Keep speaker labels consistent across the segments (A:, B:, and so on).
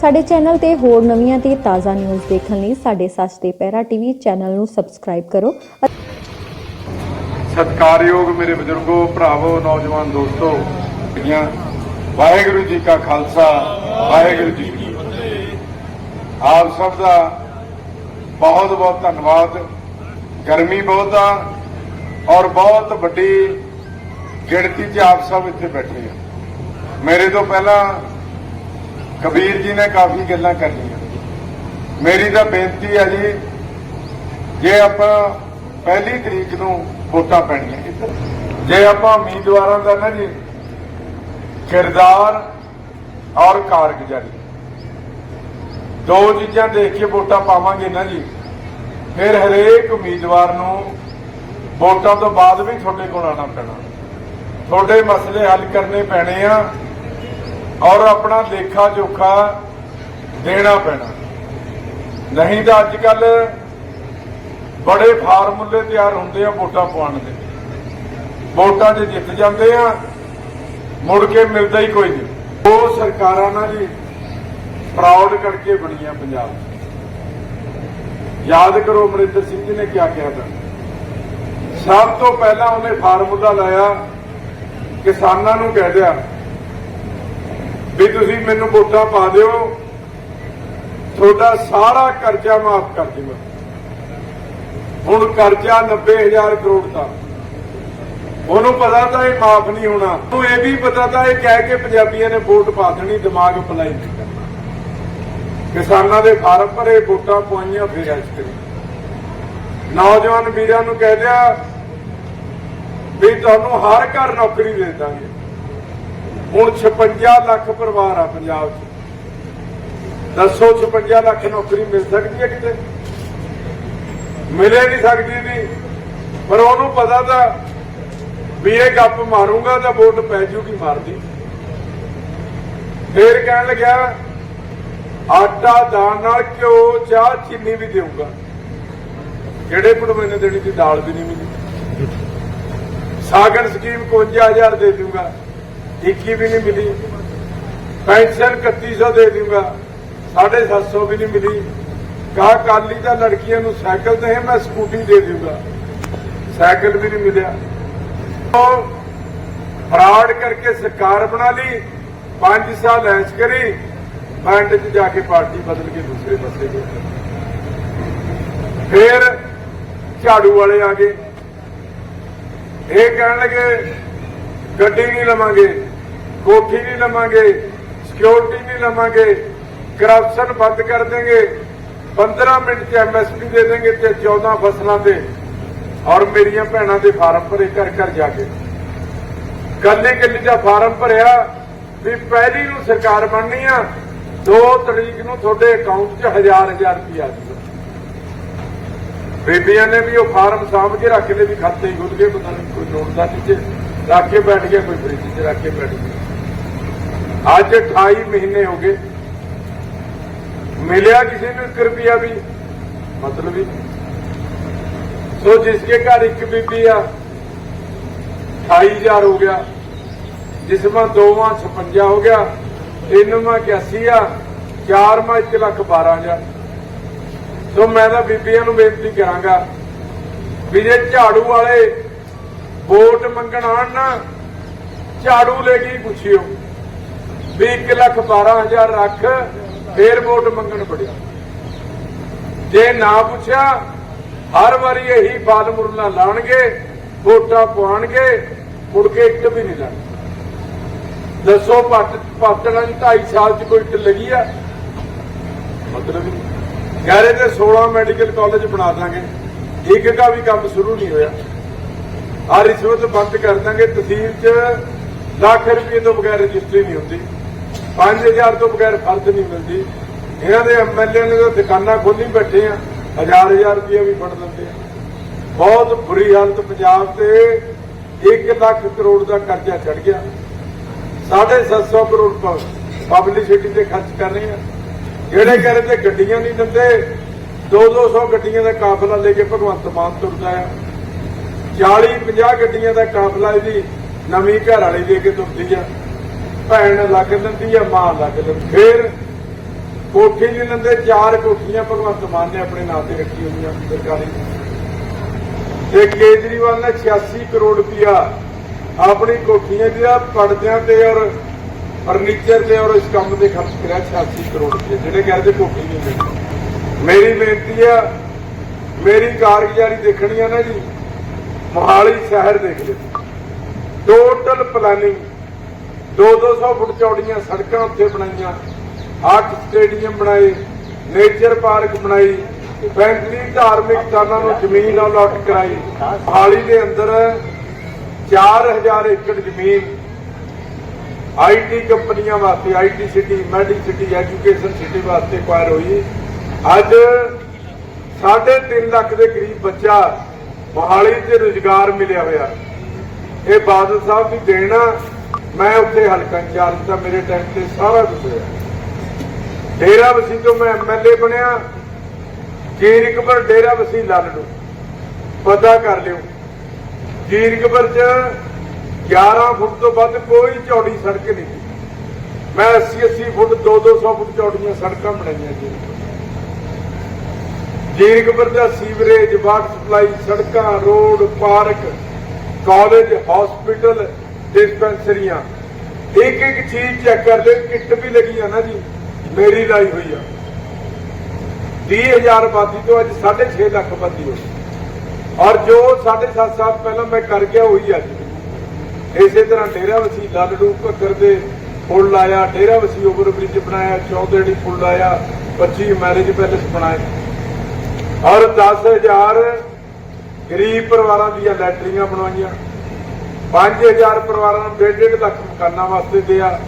A: ਸਾਡੇ ਚੈਨਲ ਤੇ ਹੋਰ ਨਵੀਆਂ ਤੇ ਤਾਜ਼ਾ ਨਿਊਜ਼ ਦੇਖਣ ਲਈ ਸਾਡੇ ਸੱਚ ਦੇ ਪਹਿਰਾ ਟੀਵੀ ਚੈਨਲ ਨੂੰ ਸਬਸਕ੍ਰਾਈਬ ਕਰੋ
B: ਸਤਿਕਾਰਯੋਗ ਮੇਰੇ ਬਜ਼ੁਰਗੋ, ਭਰਾਵੋ, ਨੌਜਵਾਨ ਦੋਸਤੋ, ਜਿਹੜੀਆਂ ਵਾਹਿਗੁਰੂ ਜੀ ਕਾ ਖਾਲਸਾ, ਵਾਹਿਗੁਰੂ ਜੀ ਕੀ ਫਤਿਹ। ਆਪ ਸਭ ਦਾ ਬਹੁਤ ਬਹੁਤ ਧੰਨਵਾਦ। ਗਰਮੀ ਬਹੁਤ ਆ ਔਰ ਬਹੁਤ ਵੱਡੀ ਗਿਣਤੀ 'ਚ ਆਪ ਸਭ ਇੱਥੇ ਬੈਠੇ ਆ। ਮੇਰੇ ਤੋਂ ਪਹਿਲਾਂ ਕਬੀਰ ਜੀ ਨੇ ਕਾਫੀ ਗੱਲਾਂ ਕਰਨੀਆਂ। ਮੇਰੀ ਤਾਂ ਬੇਨਤੀ ਹੈ ਜੀ, ਜੇ ਆਪਾਂ ਪਹਿਲੀ ਤਰੀਕ ਨੂੰ ਵੋਟਾਂ ਪੈਣੀਆਂ, ਜੇ ਆਪਾਂ ਉਮੀਦਵਾਰਾਂ ਦਾ ਨਾ ਜੀ, ਕਿਰਦਾਰ ਔਰ ਕਾਰਗੁਜ਼ਾਰੀ, ਦੋ ਚੀਜ਼ਾਂ ਦੇਖ ਕੇ ਵੋਟਾਂ ਪਾਵਾਂਗੇ ਨਾ ਜੀ, ਫਿਰ ਹਰੇਕ ਉਮੀਦਵਾਰ ਨੂੰ ਵੋਟਾਂ ਤੋਂ ਬਾਅਦ ਵੀ ਤੁਹਾਡੇ ਕੋਲ ਆਉਣਾ ਪੈਣਾ। ਤੁਹਾਡੇ ਮਸਲੇ ਹੱਲ ਕਰਨੇ ਪੈਣੇ ਆ ਔਰ ਆਪਣਾ ਲੇਖਾ ਜੋਖਾ ਦੇਣਾ ਪੈਣਾ। ਨਹੀਂ ਤਾਂ ਅੱਜ ਕੱਲ ਬੜੇ ਫਾਰਮੂਲੇ ਤਿਆਰ ਹੁੰਦੇ ਆ ਵੋਟਾਂ ਪਾਉਣ ਦੇ। ਵੋਟਾਂ 'ਚ ਜਿੱਤ ਜਾਂਦੇ ਆ, ਮੁੜ ਕੇ ਮਿਲਦਾ ਹੀ ਕੋਈ ਨਹੀਂ। ਉਹ ਸਰਕਾਰਾਂ ਨਾਲ ਜੀ ਪ੍ਰਾਊਡ ਕਰਕੇ ਬਣੀਆਂ ਪੰਜਾਬ। ਯਾਦ ਕਰੋ ਅਮਰਿੰਦਰ ਸਿੰਘ ਜੀ ਨੇ ਕੀ ਕਿਹਾ ਤਾਂ? ਸਭ ਤੋਂ ਪਹਿਲਾਂ ਉਹਨੇ ਫਾਰਮੂਲਾ ਲਾਇਆ, ਕਿਸਾਨਾਂ ਨੂੰ ਕਹਿ ਦਿਆ ਵੀ ਤੁਸੀਂ ਮੈਨੂੰ ਵੋਟਾਂ ਪਾ ਦਿਓ, ਤੁਹਾਡਾ ਸਾਰਾ ਕਰਜ਼ਾ ਮਾਫ ਕਰ ਦੂੰਗਾ ਹੁਣ ਕਰਜ਼ਾ 90000 ਕਰੋੜ ਦਾ। ਉਹਨੂੰ ਪਤਾ ਤਾਂ ਇਹ ਮਾਫ ਨਹੀਂ ਹੋਣਾ। ਉਹਨੂੰ ਇਹ ਵੀ ਪਤਾ ਤਾਂ ਇਹ ਕਹਿ ਕੇ ਪੰਜਾਬੀਆਂ ਨੇ ਵੋਟ ਪਾ ਦੇਣੀ, ਦਿਮਾਗ ਅਪਲਾਈ ਨਹੀਂ ਕਰਨਾ। ਕਿਸਾਨਾਂ ਦੇ ਫਾਰਮ ਭਰੇ, ਵੋਟਾਂ ਪਵਾਈਆਂ, ਫਿਰ ਐਸ ਕਰੀ ਨੌਜਵਾਨ ਵੀਰਾਂ ਨੂੰ ਕਹਿ ਦਿਆ ਵੀ ਤੁਹਾਨੂੰ ਹਰ ਘਰ ਨੌਕਰੀ ਦੇ ਦਾਂਗੇ। ਹੁਣ 56 ਲੱਖ ਪਰਿਵਾਰ ਆ ਪੰਜਾਬ 'ਚ। ਦੱਸੋ 56 ਲੱਖ ਨੌਕਰੀ ਮਿਲ ਸਕਦੀ ਹੈ ਕਿਤੇ? ਮਿਲੇ ਨਹੀਂ ਸਕਦੀ ਜੀ। ਪਰ ਉਹਨੂੰ ਪਤਾ ਤਾਂ ਵੀ ਇਹ ਗੱਪ ਮਾਰੂਗਾ ਤਾਂ ਵੋਟ ਪੈ ਜੂਗੀ ਮਾਰਦੀ। ਫੇਰ ਕਹਿਣ ਲੱਗਿਆ, ਆਟਾ ਦਾਲ ਨਾਲ ਘਿਓ, ਚਾਹ, ਚੀਨੀ ਵੀ ਦੇਊਗਾ। ਕਿਹੜੇ ਨੇ ਦੇਣੀ ਸੀ ਦਾਲ ਵੀ ਨਹੀਂ ਮਿਲੀ। ਸਾਗਰ ਸਕੀਮ 51000 ਦੇ ਦੂੰਗਾ ਇੱਕੀ ਵੀ ਨਹੀਂ ਮਿਲੀ। ਪੈਨਸ਼ਨ 3100 ਦੇ ਦੂੰਗਾ 750 ਵੀ ਨਹੀਂ ਮਿਲੀ। ਕਾ ਕਾਲੀ ਦਾ ਲੜਕੀਆਂ ਨੂੰ ਸਾਈਕਲ ਤੇ ਮੈਂ ਸਕੂਟੀ ਦੇ ਦੂੰਗਾ ਸਾਈਕਲ ਵੀ ਨਹੀਂ ਮਿਲਿਆ। ਉਹ ਫਰਾਡ ਕਰਕੇ ਸਰਕਾਰ ਬਣਾ ਲਈ 5 ਸਾਲ ਐਸ਼ ਕਰੀ ਪਿੰਡ 'ਚ ਜਾ ਕੇ ਪਾਰਟੀ ਬਦਲ ਕੇ ਦੂਸਰੇ ਪਾਸੇ ਗਏ। ਫਿਰ ਝਾੜੂ ਵਾਲੇ ਆ ਗਏ। ਇਹ ਕਹਿਣ ਲੱਗੇ, ਗੱਡੀ ਨਹੀਂ ਲਵਾਂਗੇ। ਕੋਠੀ ਨਹੀਂ ਲਵਾਂਗੇ ਸਿਕਿਉਰਿਟੀ ਨਹੀਂ ਲਵਾਂਗੇ ਕਰਪਸ਼ਨ ਬੰਦ ਕਰ ਦੇਗੇ 15 ਮਿੰਟ ਚ ਐਮਐਸਪੀ ਦੇ ਦੇਂਗੇ ਤੇ 14 ਫਸਲਾਂ ਦੇ। ਔਰ ਮੇਰੀਆਂ ਭੈਣਾਂ ਦੇ ਫਾਰਮ ਭਰੇ ਘਰ ਘਰ ਜਾ ਕੇ। ਕੱਲੇ ਕੱਲੇ ਦਾ ਫਾਰਮ ਭਰਿਆ ਵੀ ਪਹਿਲੀ ਨੂੰ ਸਰਕਾਰ ਬਣਨੀ ਆ 2 ਤਰੀਕ ਨੂੰ ਤੁਹਾਡੇ ਅਕਾਊਂਟ 'ਚ ਹਜ਼ਾਰ ਹਜ਼ਾਰ ਰੁਪਏ ਆ ਜੂਗਾ ਬੇਬੀਆਂ ਨੇ ਵੀ ਉਹ ਫਾਰਮ ਸਾਂਭ ਕੇ ਰੱਖ ਲਏ ਵੀ ਖਾਤੇ ਹੀ ਖੁੱਲ ਗਏ, ਪਤਾ ਨਹੀਂ ਕੋਈ ਨੋਟ ਦਾ ਨੀਚੇ। ਰੱਖ ਕੇ ਬੈਠ ਗਿਆ, ਕੋਈ ਫ੍ਰਿਜ 'ਚ ਰੱਖ ਕੇ ਬੈਠ ਗਿਆ। ਅੱਜ 28 ਮਹੀਨੇ ਹੋ ਗਏ। ਮਿਲਿਆ ਕਿਸੇ ਨੂੰ 1 ਰੁਪਿਆ ਵੀ? ਮਤਲਬ ਹੀ। ਸੋ ਜਿਸਕੇ ਘਰ ਇੱਕ ਬੀਬੀ ਆ 28000 ਹੋ ਗਿਆ। ਜਿਸ ਜਿਸਮਾਂ ਦੋਵਾਂ 56 ਹੋ ਗਿਆ ਤਿੰਨ ਤਿੰਨਵਾਂ 81 ਆ ਚਾਰਵਾਂ 1 ਲੱਖ 12000 ਸੋ ਮੈਂ ਤਾਂ ਬੀਬੀਆਂ ਨੂੰ ਬੇਨਤੀ ਕਰਾਂਗਾ ਵੀ ਜੇ ਝਾੜੂ ਵਾਲੇ ਵੋਟ ਮੰਗਣ ਆਣ ਨਾ, ਝਾੜੂ ਲੈ ਕੇ ਹੀ ਪੁੱਛਿਓ। ਵੀ 1 ਲੱਖ 12000 ਰੱਖ, ਫੇਰ ਵੋਟ ਮੰਗਣ ਪੜਿਆ ਜੇ ਨਾ ਪੁੱਛਿਆ, ਹਰ ਵਾਰੀ ਇਹੀ ਫਾਰਮੂਲਾ ਲਾਣਗੇ ਵੋਟਾਂ ਪਾਉਣਗੇ ਮੁੜ ਕੇ ਇੱਕ ਵੀ ਨਹੀਂ ਲਾਣੀ ਦੱਸੋ, ਪੱਟ ਪੱਟਣ 2.5 ਸਾਲ ਚ ਕੋਈ ਇੱਟ ਲੱਗੀ ਆ? ਮਤਲਬ ਹੀ ਗਾਰੇ ਤੇ 16 ਮੈਡੀਕਲ ਕਾਲਜ ਬਣਾ ਦਾਂਗੇ। ਇੱਕ ਦਾ ਵੀ ਕੰਮ ਸ਼ੁਰੂ ਨਹੀਂ ਹੋਇਆ। ਆ ਰਿਸ਼ਵਤ ਬੰਦ ਕਰ ਦਾਂਗੇ ਤਹਿਸੀਲ 'ਚ ਲੱਖ ਰੁਪਏ ਤੋਂ ਬਗੈਰ ਰਜਿਸਟਰੀ ਨਹੀਂ ਹੁੰਦੀ। 5000 ਤੋਂ ਬਗੈਰ ਫਰਜ਼ ਨਹੀਂ ਮਿਲਦੀ। ਇਹਨਾਂ ਦੇ ਐਮਐਲਏ ਨੇ ਤਾਂ ਦੁਕਾਨਾਂ ਖੋਲੀ ਬੈਠੇ ਆ ਹਜ਼ਾਰ ਹਜ਼ਾਰ ਰੁਪਏ ਵੀ ਫੜ ਲੈਂਦੇ ਆ। ਬਹੁਤ ਬੁਰੀ ਹਾਲਤ ਪੰਜਾਬ ਤੇ 1 ਲੱਖ ਕਰੋੜ ਦਾ ਕਰਜ਼ਾ ਚੜ ਗਿਆ। 750 ਕਰੋੜ ਪਬਲਿਸਿਟੀ ਤੇ ਖਰਚ ਕਰ ਰਹੇ ਆ। ਜਿਹੜੇ ਕਹਿੰਦੇ ਤੇ ਗੱਡੀਆਂ ਨਹੀਂ ਦਿੰਦੇ 2-200 ਗੱਡੀਆਂ ਦਾ ਕਾਫਲਾ ਲੈ ਕੇ ਭਗਵੰਤ ਮਾਨ ਤੁਰਦਾ ਆ। 40-50 ਗੱਡੀਆਂ ਦਾ ਕਾਫਲਾ ਇਹਦੀ ਨਵੀਂ ਘਰ ਵਾਲੀ ਲੈ ਕੇ ਤੁਰਦੀ ਆ। ਭੈਣ ਲੱਗ ਦਿੰਦੀ ਆ, ਮਾਂ ਲੱਗ ਦਿੰਦੀ ਫਿਰ ਕੋਠੀ ਨਹੀਂ ਲੈਂਦੇ, ਚਾਰ ਕੋਠੀਆਂ ਭਗਵੰਤ ਮਾਨ ਨੇ ਆਪਣੇ ਨਾਂ ਤੇ ਰੱਖੀ ਹੋਈਆਂ ਸਰਕਾਰੀ। ਤੇ ਕੇਜਰੀਵਾਲ ਨੇ 86 ਕਰੋੜ ਰੁਪਇਆ ਆਪਣੀ ਕੋਠੀਆਂ ਦੀਆਂ ਪਰਦਿਆਂ ਤੇ ਔਰ ਫਰਨੀਚਰ ਤੇ ਔਰ ਇਸ ਕੰਮ ਤੇ ਖਰਚ ਕਰਿਆ 86 ਕਰੋੜ ਰੁਪਏ ਜਿਹੜੇ ਕਹਿੰਦੇ ਕੋਠੀ ਨਹੀਂ ਮਿਲਦੀ ਮੇਰੀ ਬੇਨਤੀ ਆ, ਮੇਰੀ ਕਾਰਗੁਜ਼ਾਰੀ ਦੇਖਣੀ ਆ ਨਾ ਜੀ। ਮੋਹਾਲੀ ਸ਼ਹਿਰ ਦੇਖ ਲਿਓ। ਟੋਟਲ ਪਲਾਨਿੰਗ 2-200 ਫੁੱਟ ਚੌੜੀਆਂ ਸੜਕਾਂ ਉੱਥੇ ਬਣਾਈਆਂ। ਆਰਟ ਸਟੇਡੀਅਮ ਬਣਾਏ, ਨੇਚਰ ਪਾਰਕ ਬਣਾਈ 35 ਧਾਰਮਿਕ ਸਥਾਨਾਂ ਨੂੰ ਜ਼ਮੀਨ ਅਲਾਟ ਕਰਾਈ। ਹਾਲੀ ਦੇ ਅੰਦਰ 4000 ਏਕੜ ਜ਼ਮੀਨ। ਆਈਟੀ ਕੰਪਨੀਆਂ ਵਾਸਤੇ IT city, medi city, education city ਵਾਸਤੇ ਅਕਵਾਇਰ ਹੋਈ। ਅੱਜ 3.5 ਲੱਖ ਦੇ ਕਰੀਬ ਬੱਚਾ ਮੋਹਾਲੀ ਤੇ ਰੁਜ਼ਗਾਰ ਮਿਲਿਆ ਹੋਇਆ। ਇਹ ਬਾਦਲ ਸਾਹਿਬ ਦੀ ਦੇਣ ਆ। ਮੈਂ ਉੱਥੇ ਹਲਕਾ ਇੰਚਾਰਜ ਤਾਂ ਮੇਰੇ ਟਾਈਮ ਤੇ ਸਾਰਾ ਕੁਝ ਹੋਇਆ। ਡੇਰਾ ਵਸੀ ਤੋਂ ਮੈਂ ਐਮਐਲਏ ਬਣਿਆ। ਜੀਰਕਪੁਰ ਡੇਰਾ ਵਸੀ ਲੱਲੂ ਪਤਾ ਕਰ ਲਿਓ। ਜੀਰਕਪੁਰ ਚ 11 ਫੁੱਟ ਤੋਂ ਵੱਧ ਕੋਈ ਚੌੜੀ ਸੜਕ ਨਹੀਂ ਮੈਂ 80 80 ਫੁੱਟ 2 200 ਫੁੱਟ ਚੌੜੀਆਂ ਸੜਕਾਂ ਬਣਾਈਆਂ ਜੀ ਜੀਰਕਪੁਰ ਦਾ ਸੀਵਰੇਜ, ਵਾਟਰ ਸਪਲਾਈ, ਸੜਕਾਂ, ਰੋਡ, ਪਾਰਕ, ਕਾਲਜ ਹਸਪੀਟਲ ਡਿਸਪੈਂਸਰੀਆਂ। ਇੱਕ ਇੱਕ ਚੀਜ਼ ਚੈੱਕ ਕਰਦੇ, ਕਿੱਟ ਵੀ ਲੱਗੀ ਆ ਨਾ ਜੀ, ਮੇਰੀ ਲਾਈ ਹੋਈ ਆ। 20000 ਆਬਾਦੀ ਤੋਂ ਅੱਜ 6.5 ਲੱਖ ਆਬਾਦੀ ਹੋਈ। ਔਰ ਜੋ 7.5 ਸਾਲ ਪਹਿਲਾਂ ਮੈਂ ਕਰ ਗਿਆ, ਉਹੀ ਅੱਜ। ਇਸੇ ਤਰ੍ਹਾਂ ਡੇਰਾ ਵਸੀ ਲਾਲੜੂ ਘੱਗਰ ਦੇ ਪੁਲ ਲਾਇਆ, ਡੇਰਾ ਵਸੀ ਓਵਰ ਬ੍ਰਿਜ ਬਣਾਇਆ ਚੌਧੜੀ ਪੁਲ ਲਾਇਆ 25 ਮੈਰਿਜ ਪੈਲੇਸ ਬਣਾਏ। ਔਰ 10000 ਗਰੀਬ ਪਰਿਵਾਰਾਂ ਦੀਆਂ ਲੈਟਰੀਆਂ ਬਣਵਾਈਆਂ। 5000 ਪਰਿਵਾਰਾਂ ਨੂੰ 1.5 ਲੱਖ ਮਕਾਨਾਂ ਵਾਸਤੇ ਦਿਆ।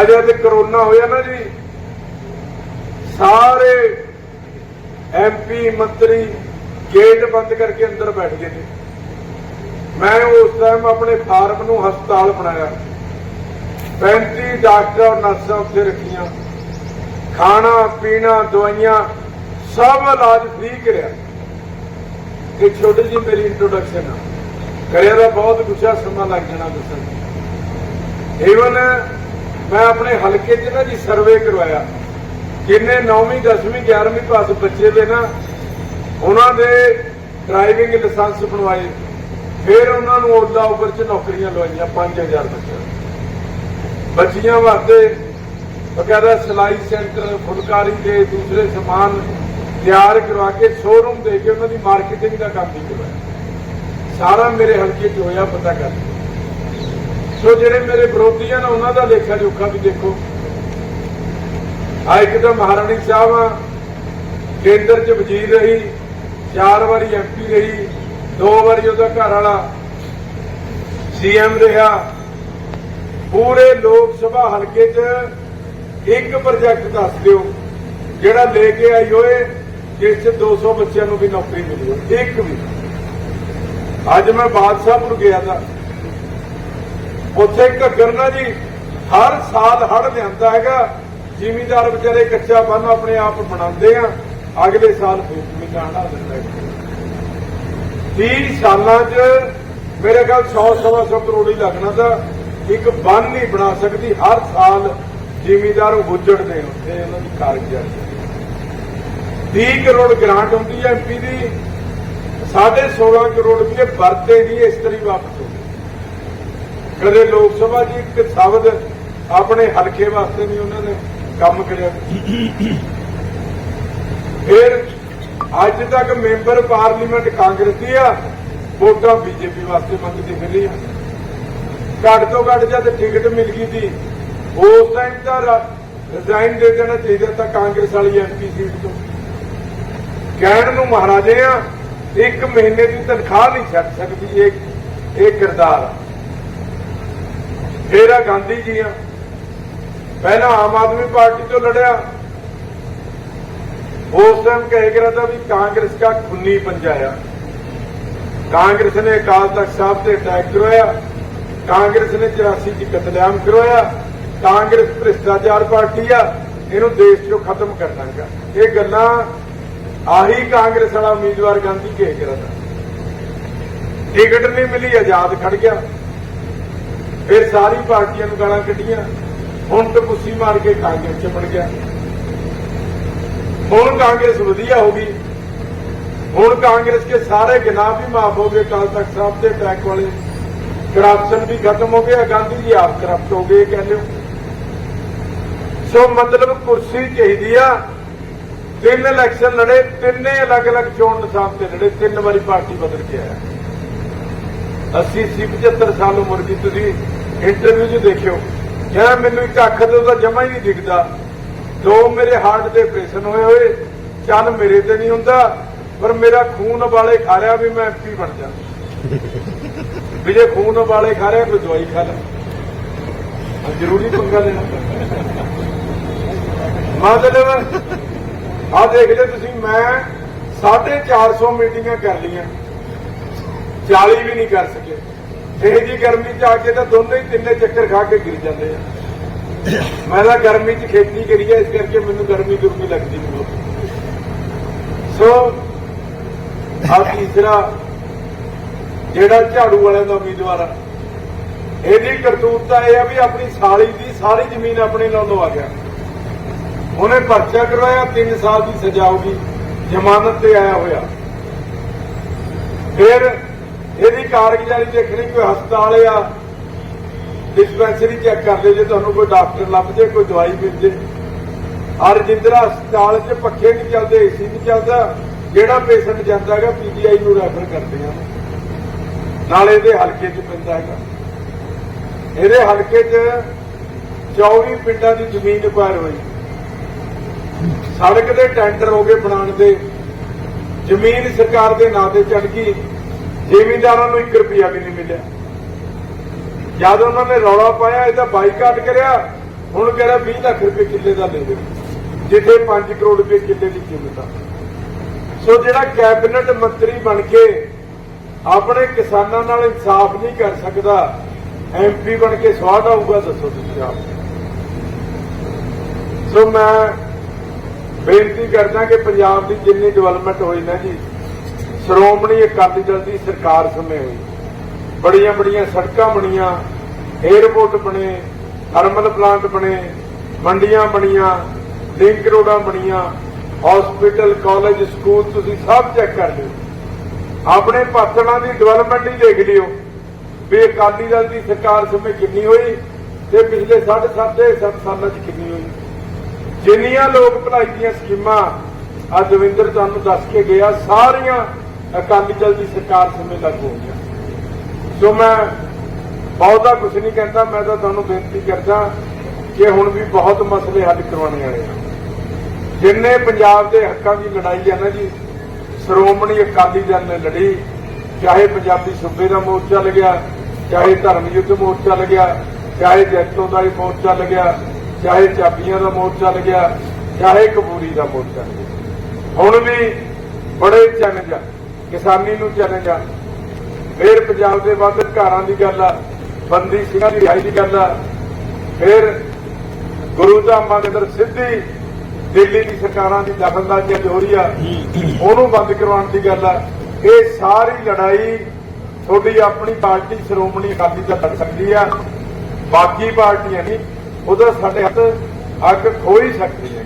B: ਅੱਜ ਜਦ ਕਰੋਨਾ ਹੋਇਆ ਨਾ ਜੀ। ਸਾਰੇ ਐਮਪੀ ਮੰਤਰੀ ਗੇਟ ਬੰਦ ਕਰਕੇ ਅੰਦਰ ਬੈਠ ਗਏ ਨੇ। ਮੈਂ ਉਸ ਟਾਈਮ ਆਪਣੇ ਫਾਰਮ ਨੂੰ ਹਸਪਤਾਲ ਬਣਾਇਆ। 35 ਡਾਕਟਰ ਔਰ ਨਰਸਾਂ ਉੱਥੇ ਰੱਖੀਆਂ। ਖਾਣਾ, ਪੀਣਾ, ਦਵਾਈਆਂ, ਸਭ ਇਲਾਜ ਫ੍ਰੀ ਕਰਿਆ। ਇਹ ਛੋਟੀ ਜੀ ਮੇਰੀ ਇੰਟਰੋਡਕਸ਼ਨ ਆ। ਕਰਿਆ ਦਾ ਬਹੁਤ ਗੁੱਸਾ, ਸਮਾਂ ਲੱਗ ਜਾਣਾ ਦੱਸਣ ਈਵਨ ਮੈਂ ਆਪਣੇ ਹਲਕੇ 'ਚ ਨਾ ਜੀ ਸਰਵੇ ਕਰਵਾਇਆ। ਕਿੰਨੇ 9ਵੀਂ 10ਵੀਂ 11ਵੀਂ ਪਾਸ ਬੱਚੇ ਦੇ ਨਾ ਉਹਨਾਂ ਦੇ ਡਰਾਈਵਿੰਗ ਲਾਇਸੈਂਸ ਬਣਵਾਏ। ਫਿਰ ਉਹਨਾਂ ਨੂੰ ਓਲਾ ਉਬਰ 'ਚ ਨੌਕਰੀਆਂ ਲਵਾਈਆਂ 5000 ਬੱਚਿਆਂ ਬੱਚੀਆਂ ਵਾਸਤੇ ਵਗੈਰਾ ਸਿਲਾਈ ਸੈਂਟਰ, ਫੁਲਕਾਰੀ ਦੇ ਦੂਸਰੇ ਸਮਾਨ ਤਿਆਰ ਕਰਵਾ ਕੇ ਸ਼ੋਰੂਮ ਦੇ ਕੇ ਉਹਨਾਂ ਦੀ ਮਾਰਕੀਟਿੰਗ ਦਾ ਕੰਮ ਵੀ ਕਰਵਾਇਆ। ਸਾਰਾ ਮੇਰੇ ਹਲਕੇ 'ਚ ਹੋਇਆ, ਪਤਾ ਕਰ। ਸੋ ਜਿਹੜੇ ਮੇਰੇ ਵਿਰੋਧੀ ਆ ਉਹਨਾਂ ਦਾ ਲੇਖਾ ਜੋਖਾ ਵੀ ਦੇਖੋ। ਆ ਇੱਕ ਤਾਂ ਮਹਾਰਾਣੀ ਸਾਹਿਬ ਆ, ਕੇਂਦਰ 'ਚ ਵਜ਼ੀਰ ਰਹੀ, ਚਾਰ ਵਾਰੀ ਐਮਪੀ ਰਹੀ, ਦੋ ਵਾਰੀ ਉਹਦਾ ਘਰ ਵਾਲਾ ਸੀਐਮ ਰਿਹਾ। ਪੂਰੇ ਲੋਕ ਸਭਾ ਹਲਕੇ 'ਚ ਇੱਕ ਪ੍ਰੋਜੈਕਟ ਦੱਸ ਦਿਓ, ਜਿਹੜਾ ਲੈ ਕੇ ਆਈ ਹੋਏ, ਜਿਸ 'ਚ 200 ਬੱਚਿਆਂ ਨੂੰ ਵੀ ਨੌਕਰੀ ਮਿਲੀ ਇੱਕ ਵੀ। ਅੱਜ ਮੈਂ ਬਾਦਸ਼ਾਹਪੁਰ ਗਿਆ ਤਾਂ ਉੱਥੇ ਘੱਗਰ ਨਾ ਜੀ, ਹਰ ਸਾਲ ਹੜ ਲਿਆਂਦਾ ਹੈਗਾ। ਜ਼ਿਮੀਦਾਰ ਵਿਚਾਰੇ ਕੱਚਾ ਬੰਨ ਆਪਣੇ ਆਪ ਬਣਾਉਂਦੇ ਆ। ਅਗਲੇ ਸਾਲ ਫੇਰ ਮਹੀਨਾ ਹੜਾ ਦਿੰਦਾ ਹੈ। 30 ਸਾਲਾਂ 'ਚ ਮੇਰੇ ਖਿਆਲ 100 ਸਵਾ ਸੌ ਕਰੋੜ ਹੀ ਲੱਗਣਾ ਤਾਂ ਇੱਕ ਬੰਨ ਨਹੀਂ ਬਣਾ ਸਕਦੀ। ਹਰ ਸਾਲ ਜ਼ਿਮੀਦਾਰ ਗੁੱਜੜਦੇ ਉੱਥੇ ਉਹਨਾਂ ਦੀ ਕਾਰਗੁਜ਼ਾਰੀ। 30 ਕਰੋੜ ਗ੍ਰਾਂਟ ਹੁੰਦੀ ਹੈ ਐਮਪੀ ਦੀ। 16.5 ਕਰੋੜ ਰੁਪਏ ਵਰਤੇ ਨਹੀਂ ਇਸ ਤਰੀ ਵਾਪਸ ਹੋ ਗਏ ਕਦੇ ਲੋਕ ਸਭਾ ਜੀ ਇੱਕ ਸ਼ਬਦ ਆਪਣੇ ਹਲਕੇ ਵਾਸਤੇ ਨਹੀਂ ਉਹਨਾਂ ਨੇ ਕੰਮ ਕਰਿਆ। ਫਿਰ ਅੱਜ ਤੱਕ ਮੈਂਬਰ ਪਾਰਲੀਮੈਂਟ ਕਾਂਗਰਸ ਦੀ ਆ, ਵੋਟਾਂ ਬੀਜੇਪੀ ਵਾਸਤੇ ਮੰਗਦੀ ਫਿਰੀ ਆ। ਘੱਟ ਤੋਂ ਘੱਟ ਜਦ ਟਿਕਟ ਮਿਲ ਗਈ ਸੀ, ਉਸ ਟਾਈਮ ਤਾਂ ਰਿਜ਼ਾਈਨ ਦੇ ਦੇਣਾ ਚਾਹੀਦਾ ਤਾਂ ਕਾਂਗਰਸ ਵਾਲੀ ਐਮਪੀ ਸੀਟ ਤੋਂ। ਕਹਿਣ ਨੂੰ ਮਹਾਰਾਜੇ ਆ ਇੱਕ ਮਹੀਨੇ ਦੀ ਤਨਖਾਹ ਨਹੀਂ ਛੱਡ ਸਕਦੀ ਇਹ ਇਹ ਕਿਰਦਾਰ। ਆ ਫੇਰ ਗਾਂਧੀ ਜੀ ਆ। ਪਹਿਲਾਂ ਆਮ ਆਦਮੀ ਪਾਰਟੀ ਤੋਂ ਲੜਿਆ। ਉਸ ਟਾਈਮ ਕਹੇ ਗਿਆ था ਵੀ ਕਾਂਗਰਸ ਦਾ ਖੁੰਨੀ ਪੰਜਾ ਕਾਂਗਰਸ ਨੇ ਅਕਾਲ ਤਖਤ ਸਾਹਿਬ ਤੇ ਅਟੈਕ ਕਰਵਾਇਆ। ਕਾਂਗਰਸ ਨੇ 84 ਚ ਕਤਲੇਆਮ ਕਰਵਾਇਆ। ਕਾਂਗਰਸ ਭ੍ਰਿਸ਼ਟਾਚਾਰ ਪਾਰਟੀ ਆ। ਇਹਨੂੰ ਦੇਸ਼ ਚੋਂ ਖਤਮ ਕਰਨਾਗਾ ਇਹ ਗੱਲਾਂ ਆਹੀ ਕਾਂਗਰਸ ਵਾਲਾ ਉਮੀਦਵਾਰ ਗਾਂਧੀ ਕਹੇ ਕਰਦਾ ਟਿਕਟ ਨਹੀਂ ਮਿਲੀ, ਆਜ਼ਾਦ ਖੜ ਗਿਆ। ਫਿਰ ਸਾਰੀ ਪਾਰਟੀਆਂ ਨੂੰ ਗਾਲਾਂ ਕੱਢੀਆਂ। ਹੁਣ ਤਾਂ ਕੁੱਸੀ ਮਾਰ ਕੇ ਕਾਂਗਰਸ ਚ ਵੜ ਗਿਆ। ਹੁਣ ਕਾਂਗਰਸ ਵਧੀਆ ਹੋ ਗਈ। ਹੁਣ ਕਾਂਗਰਸ ਕੇ ਸਾਰੇ ਗੁਨਾਹ ਵੀ ਮਾਫ ਹੋ ਗਏ। ਕੱਲ ਤੱਕ ਸਾਹਿਬ ਦੇ ਟੈਕ ਵਾਲੇ। ਕਰਪਸ਼ਨ ਵੀ ਖਤਮ ਹੋ ਗਿਆ। ਗਾਂਧੀ ਜੀ ਆਪ ਕਰਪਟ ਹੋ ਗਏ ਕਹਿੰਦੇ ਹੋ ਸੋ ਮਤਲਬ ਕੁਰਸੀ ਚਾਹੀਦੀ ਆ। ਤਿੰਨ ਇਲੈਕਸ਼ਨ ਲੜੇ, ਤਿੰਨੇ ਅਲੱਗ-ਅਲੱਗ ਚੋਣ ਨਿਸ਼ਾਨ ਤੇ ਲੜੇ, ਤਿੰਨ ਵਾਰੀ ਪਾਰਟੀ ਬਦਲ ਕੇ ਆਇਆ। 80 ਸੀ 75 ਸਾਲ ਉਮਰ ਦੀ, ਤੁਸੀਂ ਇੰਟਰਵਿਊ 'ਚ ਦੇਖਿਓ। ਕਹਿੰਦਾ ਮੈਨੂੰ ਇੱਕ ਅੱਖ ਤੋਂ ਤਾਂ ਜਮਾ ਹੀ ਨਹੀਂ ਦਿਖਦਾ। ਦੋ ਮੇਰੇ ਹਾਰਟ ਦੇ ਆਪਰੇਸ਼ਨ ਹੋਏ ਹੋਏ ਚੰਨ ਮੇਰੇ ਤੇ ਨਹੀਂ ਹੁੰਦਾ, ਪਰ ਮੇਰਾ ਖੂਨ ਵਾਲੇ ਖਾ ਰਿਹਾ ਵੀ ਮੈਂ ਐਮਪੀ ਬਣ ਜਾ। ਵੀ ਜੇ ਖੂਨ ਵਾਲੇ ਖਾ ਰਿਹਾ ਕੋਈ ਦਵਾਈ ਖਾ ਲੈ। ਜ਼ਰੂਰੀ ਪੰਗਾ ਲੈਣਾ। ਮਤਲਬ ਆ ਦੇਖ ਲਿਓ ਤੁਸੀਂ, ਮੈਂ 450 ਮੀਟਿੰਗਾਂ ਕਰ ਲਈਆਂ। 40 ਵੀ ਨਹੀਂ ਕਰ ਸਕੇ। ਇਹ ਜੀ ਗਰਮੀ ਚ ਆ ਕੇ ਤਾਂ ਦੋਨੇ ਹੀ ਤਿੰਨੇ ਚੱਕਰ ਖਾ ਕੇ ਗਿਰ ਜਾਂਦੇ ਆ। ਮੈਂ ਤਾਂ ਗਰਮੀ ਚ ਖੇਤੀ ਕਰੀ ਹੈ ਇਸ ਕਰਕੇ ਮੈਨੂੰ ਗਰਮੀ ਗੁਰਮੀ ਲੱਗਦੀ ਨਹੀਂ ਸੋ, ਆ ਤੀਸਰਾ, ਜਿਹੜਾ ਝਾੜੂ ਵਾਲਿਆਂ ਦਾ ਉਮੀਦਵਾਰ ਆ। ਇਹਦੀ ਕਰਤੂਤ ਤਾਂ ਇਹ ਆ ਵੀ ਆਪਣੀ ਸਾਲੀ ਦੀ ਸਾਰੀ ਜ਼ਮੀਨ ਆਪਣੇ ਨਾਲ ਲਵਾ ਗਿਆ। ਉਹਨੇ ਪਰਚਾ ਕਰਵਾਇਆ 3 ਸਾਲ ਦੀ ਸਜ਼ਾ ਹੋਗੀ ਜ਼ਮਾਨਤ ਤੇ ਆਇਆ ਹੋਇਆ। ਫਿਰ ਇਹਦੀ ਕਾਰਗੁਜ਼ਾਰੀ ਦੇਖਣੀ ਕੋਈ ਹਸਪਤਾਲ ਆ ਡਿਸਪੈਂਸਰੀ ਚੈੱਕ ਕਰ ਲਿਓ ਜੇ ਤੁਹਾਨੂੰ ਕੋਈ ਡਾਕਟਰ ਲੱਭ ਜੇ ਕੋਈ ਦਵਾਈ ਮਿਲ ਜੇ ਔਰ ਜਿੰਦਰਾ ਹਸਪਤਾਲ 'ਚ ਪੱਖੇ ਨਹੀਂ ਚੱਲਦੇ, ਏਸੀ ਨਹੀਂ ਚੱਲਦਾ, ਜਿਹੜਾ ਪੇਸ਼ੈਂਟ ਜਾਂਦਾ ਹੈਗਾ ਪੀਜੀਆਈ ਨੂੰ ਰੈਫਰ ਕਰਦੇ ਆ। ਨਾਲ ਇਹਦੇ ਹਲਕੇ 'ਚ ਪੈਂਦਾ ਹੈਗਾ। ਇਹਦੇ ਹਲਕੇ 'ਚ 24 ਪਿੰਡਾਂ ਦੀ ਜ਼ਮੀਨ ਅਕਵਾਇਰ ਹੋਈ। ਸੜਕ ਦੇ ਟੈਂਡਰ ਹੋ ਗਏ ਬਣਾਉਣ ਦੇ, ਜ਼ਮੀਨ ਸਰਕਾਰ ਦੇ ਨਾਂ ਤੇ ਚੜ ਗਈ ਜ਼ਿਮੀਂਦਾਰਾਂ ਨੂੰ 1 ਰੁਪਿਆ ਵੀ ਨਹੀਂ ਮਿਲਿਆ। ਜਦ ਉਹਨਾਂ ਨੇ ਰੌਲਾ ਪਾਇਆ, ਇਹਦਾ ਬਾਈਕਾਟ ਕਰਿਆ, ਹੁਣ ਕਹਿ ਰਿਹਾ 20 ਲੱਖ ਰੁਪਏ ਕਿੱਲੇ ਦਾ ਦੇ ਦਿਓ, ਜਿੱਥੇ 5 ਕਰੋੜ ਰੁਪਏ ਕਿੱਲੇ ਦੀ ਕੀਮਤ ਆ। ਸੋ ਜਿਹੜਾ ਕੈਬਨਿਟ ਮੰਤਰੀ ਬਣ ਕੇ ਆਪਣੇ ਕਿਸਾਨਾਂ ਨਾਲ ਇਨਸਾਫ ਨਹੀਂ ਕਰ ਸਕਦਾ ਐਮਪੀ ਬਣ ਕੇ ਸਵਾਦ ਆਊਗਾ ਦੱਸੋ ਤੁਸੀਂ ਆਪ। ਸੋ ਮੈਂ ਬੇਨਤੀ ਕਰਦਾ ਕਿ ਪੰਜਾਬ ਦੀ ਜਿੰਨੀ ਡਿਵੈਲਪਮੈਂਟ ਹੋਈ ਨਾ ਜੀ, ਸ਼੍ਰੋਮਣੀ ਅਕਾਲੀ ਦਲ ਦੀ ਸਰਕਾਰ ਸਮੇਂ ਹੋਈ। ਬੜੀਆਂ ਬੜੀਆਂ ਸੜਕਾਂ ਬਣੀਆਂ 에ਅਰਪੋਰਟ ਬਣੇ ਥਰਮਲ ਪਲਾਂਟ ਬਣੇ, ਮੰਡੀਆਂ ਬਣੀਆਂ ਲਿੰਕ ਰੋਡਾਂ ਬਣੀਆਂ ਹਸਪੀਟਲ ਕਾਲਜ ਸਕੂਲ ਤੁਸੀਂ ਸਭ ਚੈੱਕ ਕਰ ਲਿਓ। ਆਪਣੇ ਪਾਤੜਾਂ ਦੀ ਡਿਵੈਲਪਮੈਂਟ ਹੀ ਦੇਖ ਲਿਓ। ਵੀ ਅਕਾਲੀ ਦਲ ਦੀ ਸਰਕਾਰ ਸਮੇਂ ਕਿੰਨੀ ਹੋਈ ਤੇ ਪਿਛਲੇ 7.5 7 ਸਾਲਾਂ 'ਚ ਕਿੰਨੀ ਹੋਈ। ਜਿੰਨੀਆਂ ਲੋਕ ਭਲਾਈ ਦੀਆਂ ਸਕੀਮਾਂ ਅੱਜ ਦਵਿੰਦਰ ਤੁਹਾਨੂੰ ਦੱਸ ਕੇ ਗਿਆ, ਸਾਰੀਆਂ ਅਕਾਲੀ ਦਲ ਦੀ ਸਰਕਾਰ ਸਮੇਂ ਲਾਗੂ ਹੋ ਗਈਆਂ। ਸੋ ਮੈਂ ਬਹੁਤਾ ਕੁਝ ਨਹੀਂ ਕਹਿੰਦਾ, ਮੈਂ ਤਾਂ ਤੁਹਾਨੂੰ ਬੇਨਤੀ ਕਰਦਾ ਕਿ ਹੁਣ ਵੀ ਬਹੁਤ ਮਸਲੇ ਹੱਲ ਕਰਵਾਉਣੇ ਵਾਲੇ ਆ। ਜਿੰਨੇ ਪੰਜਾਬ ਦੇ ਹੱਕਾਂ ਦੀ ਲੜਾਈ ਹੈ ਨਾ ਜੀ, ਸ਼੍ਰੋਮਣੀ ਅਕਾਲੀ ਦਲ ਨੇ ਲੜੀ, ਚਾਹੇ ਪੰਜਾਬੀ ਸੂਬੇ ਦਾ ਮੋਰਚਾ ਲੱਗਿਆ, ਚਾਹੇ ਧਰਮ ਯੁੱਧ ਮੋਰਚਾ ਲੱਗਿਆ, ਚਾਹੇ ਜੈਤੋਂ ਦਾ ਹੀ ਮੋਰਚਾ ਲੱਗਿਆ ਚਾਹੇ ਚਾਬੀਆਂ ਦਾ ਮੋਰਚਾ ਲੱਗਿਆ ਚਾਹੇ ਕਬੂਰੀ ਦਾ ਮੋਰਚਾ ਲੱਗਿਆ ਹੁਣ ਵੀ ਬੜੇ ਚੈਲੰਜ ਆ, ਕਿਸਾਨੀ ਨੂੰ ਚੈਲੰਜ ਆ। ਫਿਰ ਪੰਜਾਬ ਦੇ ਵੱਧ ਘਰਾਂ ਦੀ ਗੱਲ ਆ, ਬੰਦੀ ਸਿੰਘਾਂ ਦੀ ਰਿਹਾਈ ਦੀ ਗੱਲ ਆ। ਫਿਰ ਗੁਰੂ ਧਾਮਾਂ ਦੇ ਅੰਦਰ ਸਿੱਧੀ ਦਿੱਲੀ ਦੀ ਸਰਕਾਰਾਂ ਦੀ ਦਖਲਅੰਦਾਜ਼ੀ ਅੱਜ ਹੋ ਰਹੀ ਆ, ਉਹਨੂੰ ਬੰਦ ਕਰਵਾਉਣ ਦੀ ਗੱਲ ਆ। ਇਹ ਸਾਰੀ ਲੜਾਈ ਤੁਹਾਡੀ ਆਪਣੀ ਪਾਰਟੀ ਸ਼੍ਰੋਮਣੀ ਅਕਾਲੀ ਦਲ ਲੜ ਸਕਦੀ ਆ, ਬਾਕੀ ਪਾਰਟੀਆਂ ਨਹੀਂ। ਉਹਦਾ ਸਾਡੇ ਹੱਥ ਅੱਗ ਖੋ ਹੀ ਸਕਦੀ ਹੈ।